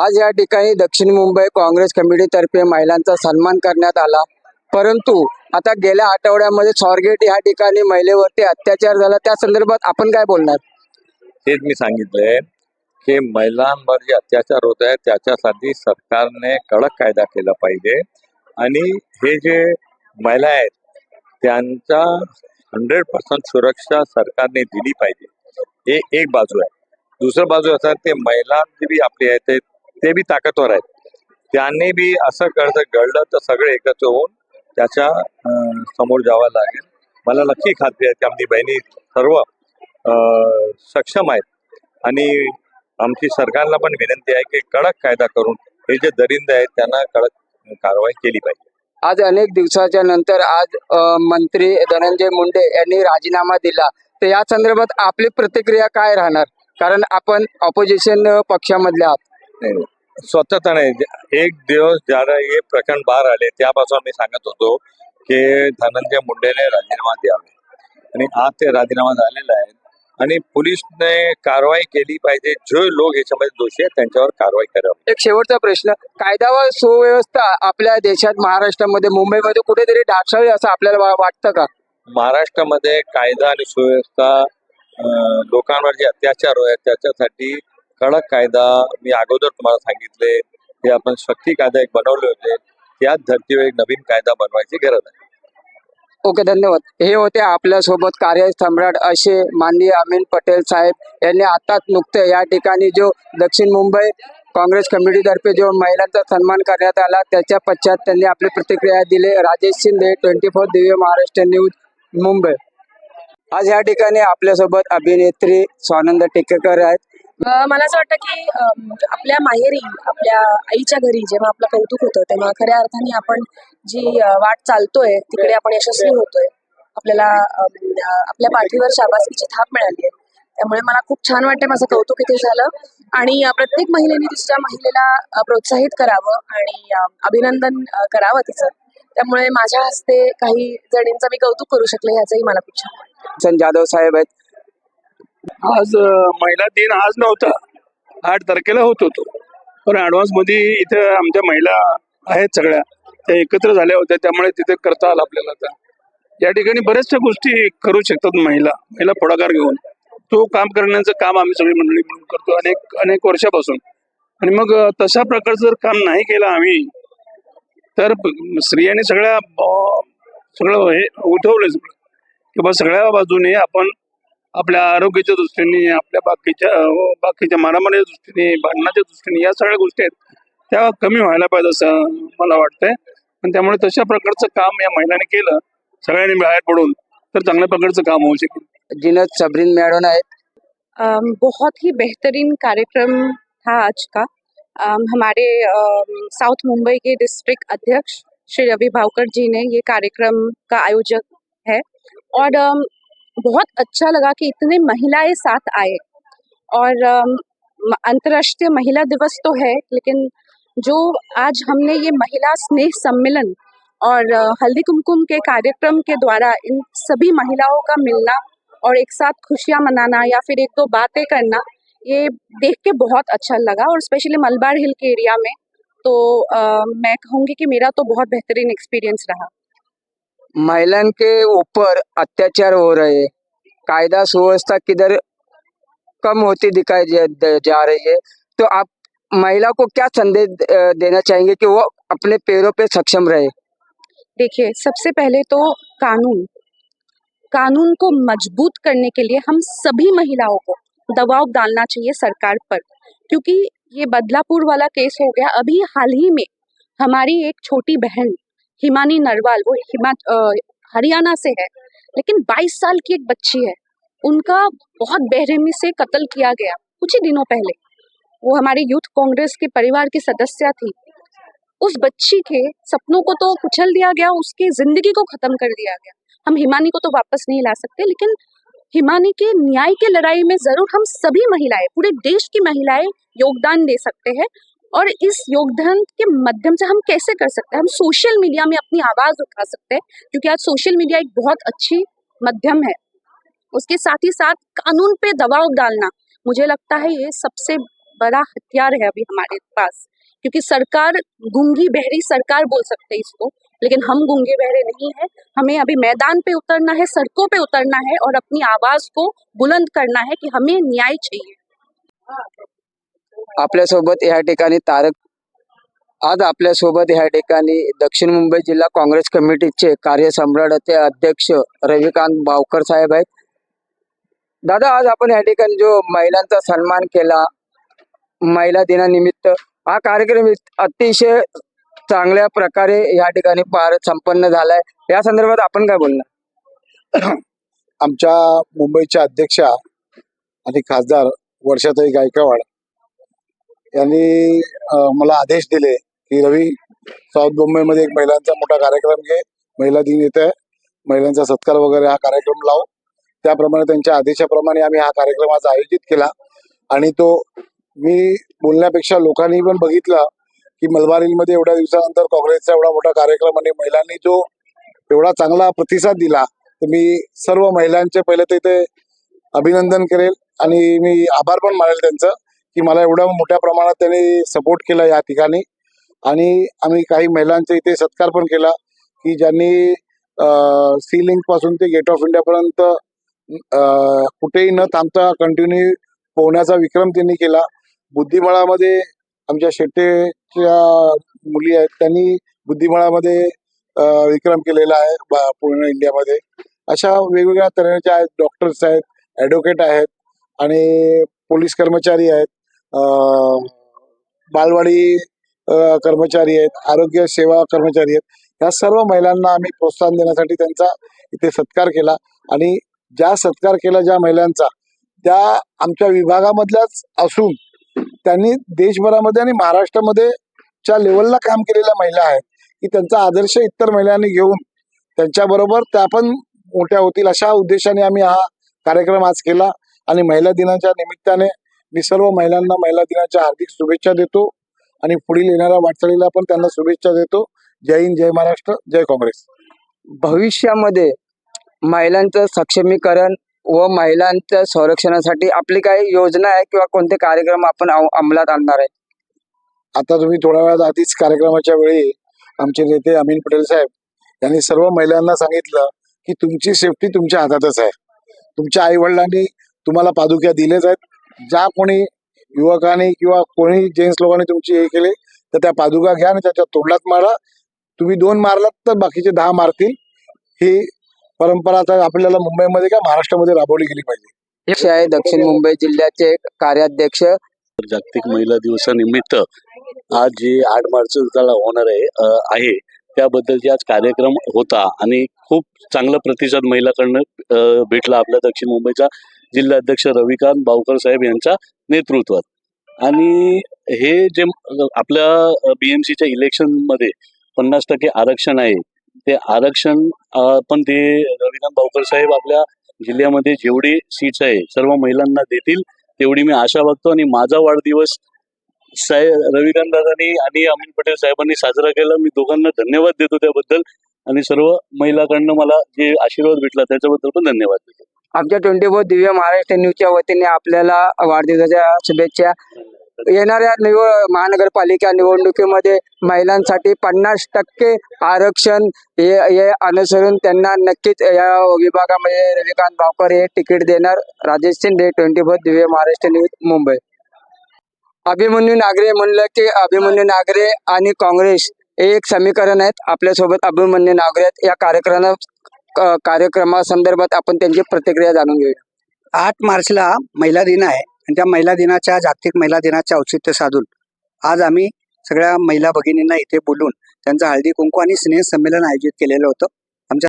आज या ठिकाणी दक्षिण मुंबई काँग्रेस कमिटीतर्फे महिलांचा सन्मान करण्यात आला. परंतु आता गेल्या आठवड्यामध्ये स्वारगेट या ठिकाणी महिलेवरती अत्याचार झाला. त्या संदर्भात आपण काय बोलणार? तेच मी सांगितलंय की महिलांवर जे अत्याचार होत आहे त्याच्यासाठी सरकारने कडक कायदा केला पाहिजे. आणि हे जे महिला आहेत त्यांचा हंड्रेड पर्सेंट सुरक्षा सरकारने दिली पाहिजे. हे एक बाजू आहे. दुसरं बाजू असं ते महिला जे बी आपली आहेत ते- ते बी ताकदवर आहेत. त्यांनी बी असं कर्ज घडलं तर सगळे एकत्र होऊन त्याच्यासमोर जावं लागेल. मला नक्की खात्री आहे की आमची बहिणी सर्व सक्षम आहेत. आणि आमची सरकारला पण विनंती आहे की कडक कायदा करून हे जे दरिंद आहेत त्यांना कडक कारवाई केली पाहिजे. आज अनेक दिवसाच्या नंतर आज मंत्री धनंजय मुंडे यांनी राजीनामा दिला. तर या संदर्भात आपली प्रतिक्रिया काय राहणार? कारण आपण ऑपोजिशन पक्षामधले आहात. नाही, स्वतः नाही एक दिवस ज्याला हे प्रकरण बाहेर आले त्यापासून मी सांगत होतो की धनंजय मुंडेने राजीनामा द्यावा. आणि आज ते राजीनामा झालेला आहे. आणि पोलीसने कारवाई केली पाहिजे. जे लोक याच्यामध्ये दोषी आहेत त्यांच्यावर कारवाई करावी. एक शेवटचा प्रश्न. कायदा व सुव्यवस्था आपल्या देशात महाराष्ट्रामध्ये मुंबईमध्ये कुठेतरी ढासळली असं आपल्याला वाटतं का? महाराष्ट्रामध्ये कायदा आणि सुव्यवस्था लोकांवर जे अत्याचार होत त्याच्यासाठी कडक कायदा मी अगोदर तुम्हाला सांगितले हे आपण शक्ती कायदा एक बनवले होते त्याच धर्तीवर एक नवीन कायदा बनवायची गरज आहे. ओके धन्यवाद. हे होते आपल्यासोबत कार्य सम्राट असे माननीय अमीन पटेल साहेब. यांनी आताच नुकते या ठिकाणी जो दक्षिण मुंबई काँग्रेस कमिटीतर्फे जो महिलांचा सन्मान करण्यात आला त्याच्या पश्चात त्यांनी आपली प्रतिक्रिया दिली. Rajesh Shinde twenty four Divya Maharashtra news Mumbai. आज या ठिकाणी आपल्यासोबत अभिनेत्री स्वानंद टिकेकर आहेत. मला असं वाटतं की म्हणजे आपल्या माहेरी आपल्या आईच्या घरी जेव्हा आपलं कौतुक होतं तेव्हा खऱ्या अर्थाने आपण जी वाट चालतोय तिकडे आपण यशस्वी होतोय. आपल्याला आपल्या पाठीवर शाबासकीची थाप मिळाली आहे. त्यामुळे मला खूप छान वाटते माझं कौतुक इथे झालं. आणि प्रत्येक महिलेने दुसऱ्या महिलेला प्रोत्साहित करावं आणि अभिनंदन करावं तिचं. त्यामुळे माझ्या हस्ते काही जणींचं मी कौतुक करू शकले ह्याचंही मला खूप छान वाटतं जाधव साहेब आहेत. आज महिला दिन आज नव्हता. आठ तारखेला होत होतो. पण ऍडव्हान्समध्ये इथे आमच्या महिला आहेत सगळ्या. त्या एकत्र झाल्या होत्या. त्यामुळे तिथे करता आलं आपल्याला आता. या ठिकाणी बऱ्याचशा गोष्टी करू शकतात महिला. महिला पुढाकार घेऊन. तो काम करण्याचं काम आम्ही सगळी मंडळी म्हणून करतो अनेक अनेक वर्षापासून. आणि मग तशा प्रकारचं जर काम नाही केलं आम्ही तर स्त्रियांनी सगळ्या सगळं हे उठवलं सगळं. किंवा सगळ्या बाजूने आपण आपल्या आरोग्याच्या दृष्टीने आपल्या बाकीच्या बाकीच्या मारामारीच्या दृष्टीने भांडणाच्या दृष्टीने या सगळ्या गोष्टी आहेत त्या कमी व्हायला पाहिजे असं मला वाटतंय. आणि त्यामुळे तशा प्रकारचं काम या महिलांनी केलं सगळ्यांनी बाहेर पडून तर चांगल्या प्रकारचं काम होऊ शकेल. जिनत सबरीन मॅडम आहेत. बहुत ही बेहतरीन कार्यक्रम था आज का. हमारे साउथ मुंबई के डिस्ट्रिक्ट अध्यक्ष श्री रवि भावकर जी ने ये कार्यक्रम का आयोजक है. और बहुत अच्छा लगा कि इतने महिलाएँ साथ आए। और अंतर्राष्ट्रीय महिला दिवस तो है लेकिन जो आज हमने ये महिला स्नेह सम्मेलन और हल्दी कुमकुम के कार्यक्रम के द्वारा इन सभी महिलाओं का मिलना और एक साथ खुशियाँ मनाना या फिर एक दो बातें करना ये देख के बहुत अच्छा लगा। और स्पेशली मलबार हिल के एरिया में तो अ, मैं कहूँगी कि मेरा तो बहुत बेहतरीन एक्सपीरियंस रहा। महिलाओं के ऊपर अत्याचार हो रहे कायदा सुव्यवस्था किधर कम होती दिखाई जा, रही है। तो आप महिला को क्या संदेश देना चाहेंगे कि वो अपने पैरों पे सक्षम रहे? देखिए सबसे पहले तो कानून। कानून को मज़बूत करने के लिए हम सभी महिलाओं को दबाव डालना चाहिए सरकार पर। क्योंकि ये बदलापुर वाला केस हो गया। अभी हाल ही में हमारी एक छोटी बहन हिमानी नरवाल, वो हिमा हरियाणा से है, लेकिन 22 साल की एक बच्ची है। उनका बहुत बेरहमी से कत्ल किया गया, कुछ ही दिनों पहले। वो हमारे यूथ कांग्रेस के परिवार की सदस्य थी। उस बच्ची के सपनों को तो कुचल दिया गया, उसकी ज़िंदगी को खत्म कर दिया गया। हम हिमानी को तो वापस नहीं ला सकते, लेकिन हिमानी के न्याय की लड़ाई में ज़रूर हम सभी महिलाएँ, पूरे देश की महिलाएँ योगदान दे सकते हैं। और इस योगदान के माध्यम से हम कैसे कर सकते हैं? हम सोशल मीडिया में अपनी आवाज़ उठा सकते हैं, क्योंकि आज सोशल मीडिया एक बहुत अच्छी माध्यम है। उसके साथ ही साथ कानून पे दबाव डालना, मुझे लगता है ये सबसे बड़ा हथियार है अभी हमारे पास, क्योंकि सरकार गूँगी बहरी सरकार बोल सकते हैं इसको, लेकिन हम गूँगे बहरे नहीं है। हमें अभी मैदान पे उतरना है, सड़कों पे उतरना है और अपनी आवाज़ को बुलंद करना है कि हमें न्याय चाहिए। आपल्यासोबत या ठिकाणी तारक आज आपल्यासोबत या ठिकाणी दक्षिण मुंबई जिल्हा काँग्रेस कमिटीचे कार्यसम्राटचे अध्यक्ष रविकांत बावकर साहेब आहेत. दादा आज आपण या ठिकाणी जो महिलांचा सन्मान केला महिला दिनानिमित्त हा कार्यक्रम अतिशय चांगल्या प्रकारे या ठिकाणी पार संपन्न झालाय. या संदर्भात आपण काय बोलणार? आमच्या मुंबईच्या अध्यक्षा आणि खासदार वर्षाताई गायकवाड यांनी मला आदेश दिले की रवी साऊथ मुंबईमध्ये एक महिलांचा मोठा कार्यक्रम घे महिला दिन येत आहे महिलांचा सत्कार वगैरे हा कार्यक्रम लाव. त्याप्रमाणे त्यांच्या आदेशाप्रमाणे आम्ही हा कार्यक्रम आज आयोजित केला आणि तो मी बोलण्यापेक्षा लोकांनी पण बघितलं की मलबारीमध्ये एवढ्या दिवसानंतर काँग्रेसचा एवढा मोठा कार्यक्रम आणि महिलांनी जो एवढा चांगला प्रतिसाद दिला तर मी सर्व महिलांचे पहिले तर इथे अभिनंदन करेल आणि मी आभार पण मानेल त्यांचं. की मला एवढ्या मोठ्या प्रमाणात त्यांनी सपोर्ट केला या ठिकाणी. आणि आम्ही काही महिलांचा इथे सत्कार पण केला की ज्यांनी सी लिंकपासून ते गेट ऑफ इंडिया पर्यंत कुठेही न थांबता कंटिन्यू पोहण्याचा विक्रम त्यांनी केला. बुद्धिबळामध्ये आमच्या शेट्टेच्या मुली आहेत त्यांनी बुद्धिबळामध्ये विक्रम केलेला आहे पूर्ण इंडियामध्ये. अशा वेगवेगळ्या तऱ्हेच्या आहेत डॉक्टर्स आहेत ॲडव्होकेट आहेत आणि पोलीस कर्मचारी आहेत. बालवाडी कर्मचारी आहेत आरोग्य सेवा कर्मचारी आहेत. या सर्व महिलांना आम्ही प्रोत्साहन देण्यासाठी त्यांचा इथे सत्कार केला. आणि ज्या सत्कार केला ज्या महिलांचा त्या आमच्या विभागामधल्याच असून त्यांनी देशभरामध्ये आणि महाराष्ट्रामध्ये च्या लेवलला काम केलेल्या महिला आहेत की त्यांचा आदर्श इतर महिलांनी घेऊन त्यांच्याबरोबर त्या पण मोठ्या होतील अशा उद्देशाने आम्ही हा कार्यक्रम आज केला. आणि महिला दिनाच्या निमित्ताने मी सर्व महिलांना महिला दिनाच्या हार्दिक शुभेच्छा देतो आणि पुढील येणाऱ्या वाटचालीला पण त्यांना शुभेच्छा देतो. जय हिंद जय महाराष्ट्र जय काँग्रेस. भविष्यामध्ये महिलांचं सक्षमीकरण व महिलांच्या संरक्षणासाठी आपली काही योजना आहे किंवा कोणते कार्यक्रम आपण अंमलात आणणार आहे? आता तुम्ही थोड्या वेळात आधीच कार्यक्रमाच्या वेळी आमचे नेते अमीन पटेल साहेब यांनी सर्व महिलांना सांगितलं की तुमची सेफ्टी तुमच्या हातातच आहे. तुमच्या आई वडिलांनी तुम्हाला पादुक्या दिलेच आहेत. ज्या कोणी युवकांनी किंवा कोणी जेंट्स लोकांनी तुमची हे केले तर त्या पादुका घ्या आणि त्याच्या तोंडात मारा. तुम्ही दोन मारलात तर बाकीचे दहा मारतील. ही परंपरा आता आपल्याला मुंबईमध्ये का महाराष्ट्रामध्ये राबवली गेली पाहिजे. असे आहे दक्षिण मुंबई जिल्ह्याचे कार्याध्यक्ष. जागतिक महिला दिवसानिमित्त आज जे आठ मार्च होणार आहे आहे त्याबद्दलचे आज कार्यक्रम होता आणि खूप चांगला प्रतिसाद महिलाकडनं भेटला आपल्या दक्षिण मुंबईचा. जिल्हाध्यक्ष रविकांत बावकर साहेब यांच्या नेतृत्वात. आणि हे जे आपल्या आपल्या बीएमसीच्या इलेक्शनमध्ये पन्नास टक्के आरक्षण आहे ते आरक्षण पण ते रविकांत बावकर साहेब आपल्या जिल्ह्यामध्ये जेवढी सीट्स आहे सर्व महिलांना देतील तेवढी मी आशा बघतो आणि माझा वाढदिवस साहेब रविकांत दादांनी आणि अमित पटेल साहेबांनी साजरा केला. मी दोघांना धन्यवाद देतो त्याबद्दल. आणि सर्व महिलाकडनं मला जे आशीर्वाद भेटला त्याच्याबद्दल पण धन्यवाद देतो. आमच्या ट्वेंटी फोर दिव्य महाराष्ट्र न्यूजच्या वतीने आपल्याला वाढदिवसाच्या शुभेच्छा. येणाऱ्या निवड महानगरपालिका निवडणुकीमध्ये महिलांसाठी पन्नास टक्के आरक्षण हे हे अनुसरून त्यांना नक्कीच या विभागामध्ये रविकांत भावकर हे तिकीट देणार. Rajesh Shinde twenty four Divya Maharashtra news Mumbai. Abhimanyu Nagare म्हणलं की अभिमन्यू नागरे आणि काँग्रेस हे एक समीकरण आहेत. आपल्यासोबत अभिमन्यू नागरे आहेत. या कार्यक्रमात कार्यक्रमासंदर्भात आपण त्यांची प्रतिक्रिया जाणून घेऊया. आठ मार्चला महिला दिन आहे आणि त्या महिला दिनाच्या जागतिक महिला दिनाचे औचित्य साधून आज आम्ही सगळ्या महिला भगिनींना इथे बोलून त्यांचं हळदी कुंकू आणि स्नेह संमेलन आयोजित केलेलं होतं.